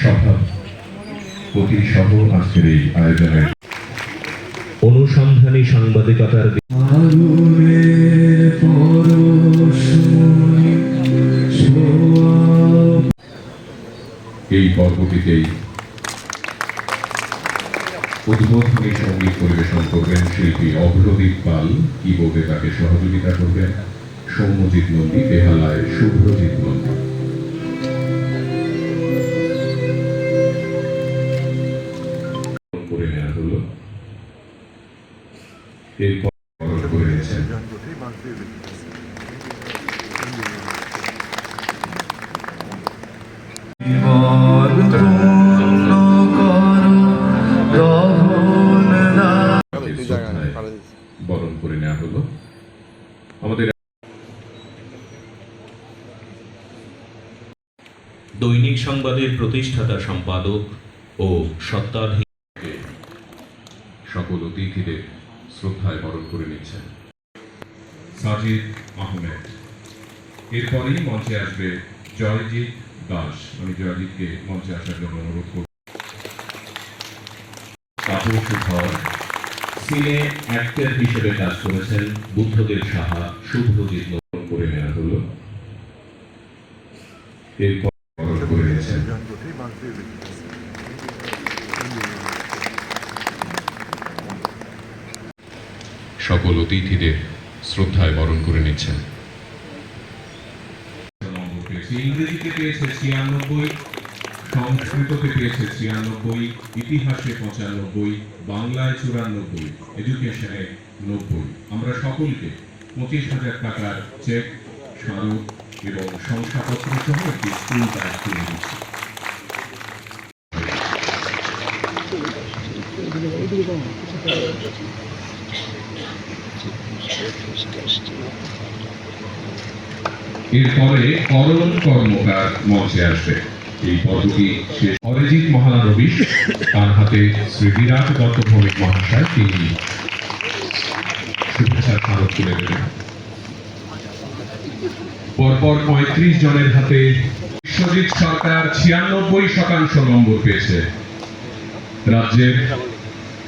সভাপতি সহ আজকের এই আয়োজনের অনুসন্ধানী সাংবাদিকতার এই পর্বটিতেই উদ্বোধনী সংগীত পরিবেশন করবেন শিল্পী পাল কিবোর্ডে তাকে সহযোগিতা করবেন সৌম্যজিৎ নন্দী বেহালায় শুভ্রজিৎ নন্দী। দৈনিক সংবাদের প্রতিষ্ঠাতা সম্পাদক ও সত্তাধিক সকল অতিথিদের শ্রদ্ধায় বরণ করে নিচ্ছেন। সাজিদ আহমেদ। এরপরেই মঞ্চে আসবে জয়জিৎ দাস। আমি জয়জিৎকে মঞ্চে আসার জন্য অনুরোধ করব। কাপুর সুধর সিনে অ্যাক্টর হিসেবে কাজ করেছেন বুদ্ধদেব সাহা। বরণ করে নেওয়া হলো। এরপর সকল অতিথিদের শ্রদ্ধায় বরণ করে নিচ্ছেন। ইংরেজিতে পেয়েছে ছিয়ানব্বই, সংস্কৃততে পেয়েছে ছিয়ানব্বই, ইতিহাসে পঁচানব্বই, বাংলায় চুরানব্বই, এডুকেশনে নব্বই। আমরা সকলকে পঁচিশ হাজার টাকার চেক, স্মারক এবং শংসাপত্র সহ একটি স্কুল ব্যাগ তুলে দিচ্ছি। এরপরে করণ কর্মকার মঞ্চে আসবে। এই পদটি অরিজিৎ মহানবী তার হাতে শ্রী বিরাট দত্ত মহাশয় তিনি। শুভেচ্ছার স্মারক তুলে দেবেন পরপর পঁয়ত্রিশ জনের হাতে বিশ্বজিৎ সরকার ছিয়ানব্বই শতাংশ নম্বর পেয়েছে। রাজ্যের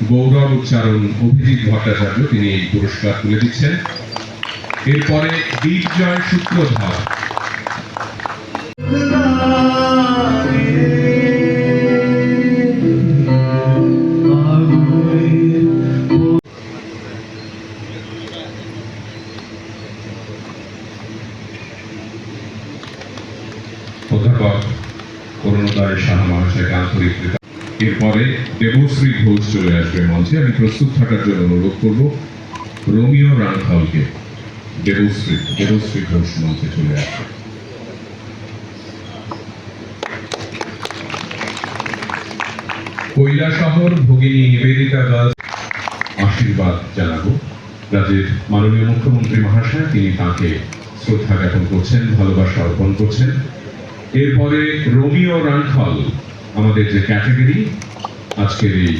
গৌরব উচ্চারণ অভিজিৎ ভট্টাচার্য তিনি এই পুরস্কার তুলে দিচ্ছেন এরপরে দীপজয় সূত্রধর অধ্যাপক করুণোদয় সাহা মহাশয়কে আন্তরিক। এরপরে দেবশ্রী ঘোষ চলে আসবে মঞ্চে। আমি প্রস্তুত থাকার জন্য অনুরোধ করব, রোমিও রানখালকে দেবশ্রী দেবশ্রী ঘোষ মঞ্চে চলে আসবে। কৈলাসহর ভগিনী নিবেদিতা দাস আশীর্বাদ জানাব। রাজ্যের মাননীয় মুখ্যমন্ত্রী মহাশয়, তিনি তাকে শ্রদ্ধা জ্ঞাপন করছেন, ভালোবাসা অর্পণ করছেন। এরপরে রোমিও রানখাল আমাদের যে ক্যাটাগরি আজকের এই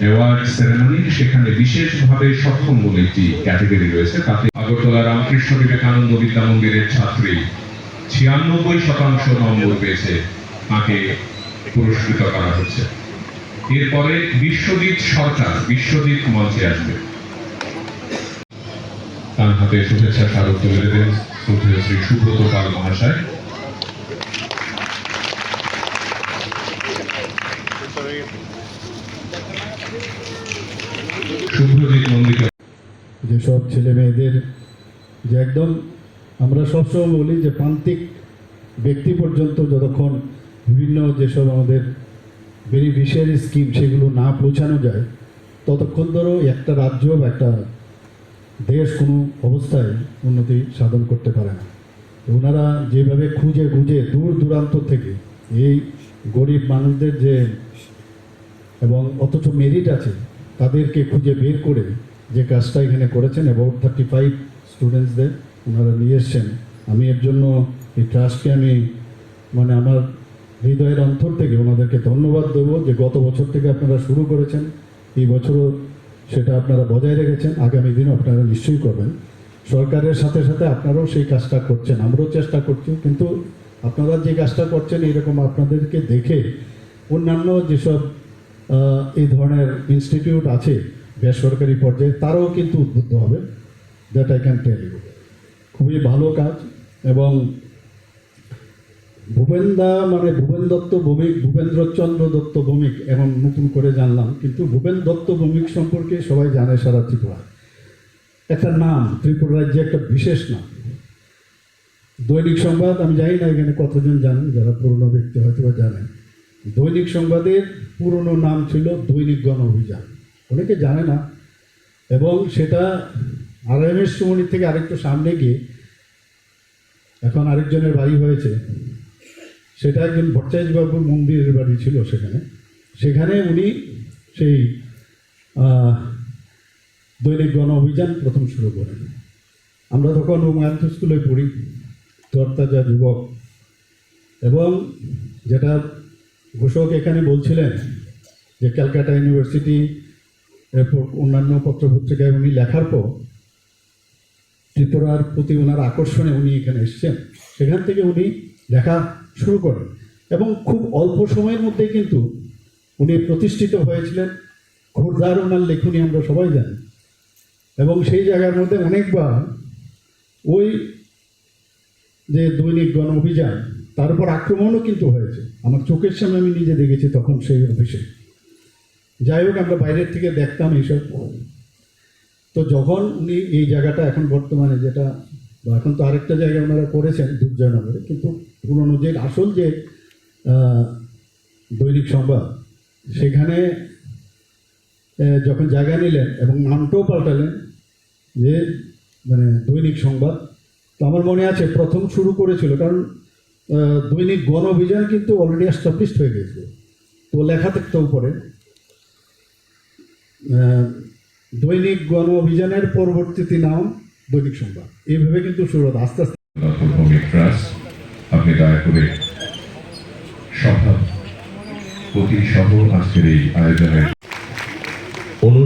অ্যাওয়ার্ড সেরেমনি সেখানে বিশেষভাবে সক্ষম বলে একটি ক্যাটাগরি রয়েছে। তাতে আগরতলা রামকৃষ্ণ বিবেকানন্দ বিদ্যা মন্দিরের ছাত্রী ছিয়ানব্বই শতাংশ নম্বর পেয়েছে, তাকে পুরস্কৃত করা হচ্ছে। এরপরে বিশ্বজিৎ সরকার, বিশ্বজিৎ মঞ্চে আসবে। তার হাতে শুভেচ্ছা স্মারক তুলে দেবেন শ্রী সুব্রত পাল মহাশয় শুভ্রজিৎ নন্দিতা যেসব ছেলে মেয়েদের যে একদম আমরা সবসময় বলি যে প্রান্তিক ব্যক্তি পর্যন্ত যতক্ষণ বিভিন্ন যেসব আমাদের বেনিফিশিয়ারি স্কিম সেগুলো না পৌঁছানো যায়, ততক্ষণ ধরো একটা রাজ্য বা একটা দেশ কোনো অবস্থায় উন্নতি সাধন করতে পারে না। ওনারা যেভাবে খুঁজে খুঁজে দূর দূরান্ত থেকে এই গরিব মানুষদের যে এবং অথচ মেরিট আছে, তাদেরকে খুঁজে বের করে যে কাজটা এখানে করেছেন অ্যাবাউট থার্টি ফাইভ স্টুডেন্টসদের ওনারা নিয়ে এসছেন। আমি এর জন্য এই ট্রাস্টকে আমি মানে আমার হৃদয়ের অন্তর থেকে ওনাদেরকে ধন্যবাদ দেবো যে গত বছর থেকে আপনারা শুরু করেছেন। এই বছরও সেটা আপনারা বজায় রেখেছেন। আগামী দিনও আপনারা নিশ্চয়ই করবেন। সরকারের সাথে সাথে আপনারাও সেই কাজটা করছেন। আমরাও চেষ্টা করছি, কিন্তু আপনারা যে কাজটা করছেন, এরকম আপনাদেরকে দেখে অন্যান্য যেসব এই ধরনের ইনস্টিটিউট আছে বেসরকারি পর্যায়ে তারাও কিন্তু উদ্বুদ্ধ হবে। That I can tell you খুবই ভালো কাজ এবং ভূপেন্দা মানে ভূপেন দত্ত ভৌমিক, ভূপেন্দ্রচন্দ্র দত্ত ভৌমিক এখন নতুন করে জানলাম, কিন্তু ভূপেন দত্ত ভৌমিক সম্পর্কে সবাই জানে সারা ত্রিপুরা। একটা নাম, ত্রিপুরা রাজ্যে একটা বিশেষ নাম। দৈনিক সংবাদ, আমি জানি না এখানে কতজন জানেন, যারা পুরনো ব্যক্তি হয়তো জানেন। দৈনিক সংবাদের পুরনো নাম ছিল দৈনিক গণ অভিযান। অনেকে জানে না। এবং সেটা আর এম এস সুমনি থেকে আরেকটু সামনে গিয়ে এখন আরেকজনের বাড়ি হয়েছে। সেটা একজন ভট্টাচার্যবাবুর মন্দিরের বাড়ি ছিল সেখানে। সেখানে উনি সেই দৈনিক গণ অভিযান প্রথম শুরু করেন। আমরা তখন উমায়ন্ত স্কুলে পড়ি, তরতাজা যুবক। এবং যেটা ঘোষক এখানে বলছিলেন যে ক্যালকাটা ইউনিভার্সিটি এরপর অন্যান্য পত্রপত্রিকায় উনি লেখার পর ত্রিপুরার প্রতি ওনার আকর্ষণে উনি এখানে এসেছেন। সেখান থেকে উনি লেখা শুরু করেন এবং খুব অল্প সময়ের মধ্যেই কিন্তু উনি প্রতিষ্ঠিত হয়েছিলেন। খোরদার ওনার লেখনী আমরা সবাই জানি। এবং সেই জায়গার মধ্যে অনেকবার ওই যে দৈনিক গণ অভিযান, তার উপর আক্রমণও কিন্তু হয়েছে। আমার চোখের সামনে আমি নিজে দেখেছি তখন সেই অফিসে যাই হোক, আমরা বাইরের থেকে দেখতাম এইসব। তো যখন উনি এই জায়গাটা এখন বর্তমানে যেটা এখন তো আরেকটা জায়গায় ওনারা করেছেন দুর্জয়নগরে কিন্তু পুরনো যে আসল যে দৈনিক সংবাদ, সেখানে যখন জায়গা নিলেন এবং নামটাও পাল্টালেন যে মানে দৈনিক সংবাদ, তো আমার মনে আছে প্রথম শুরু করেছিল, কারণ দৈনিক গণ অভিযান কিন্তু অলরেডি এস্টাবলিশড হয়ে গেছিল তো লেখা থাকতেও পরে দৈনিক গণ অভিযানের পরবর্তীতে নাম দৈনিক সংবাদ। এইভাবে কিন্তু শুরু হতো আস্তে আস্তে আপনি দয়া করে সভা প্রতি সহ আজকের এই আয়োজনের অনু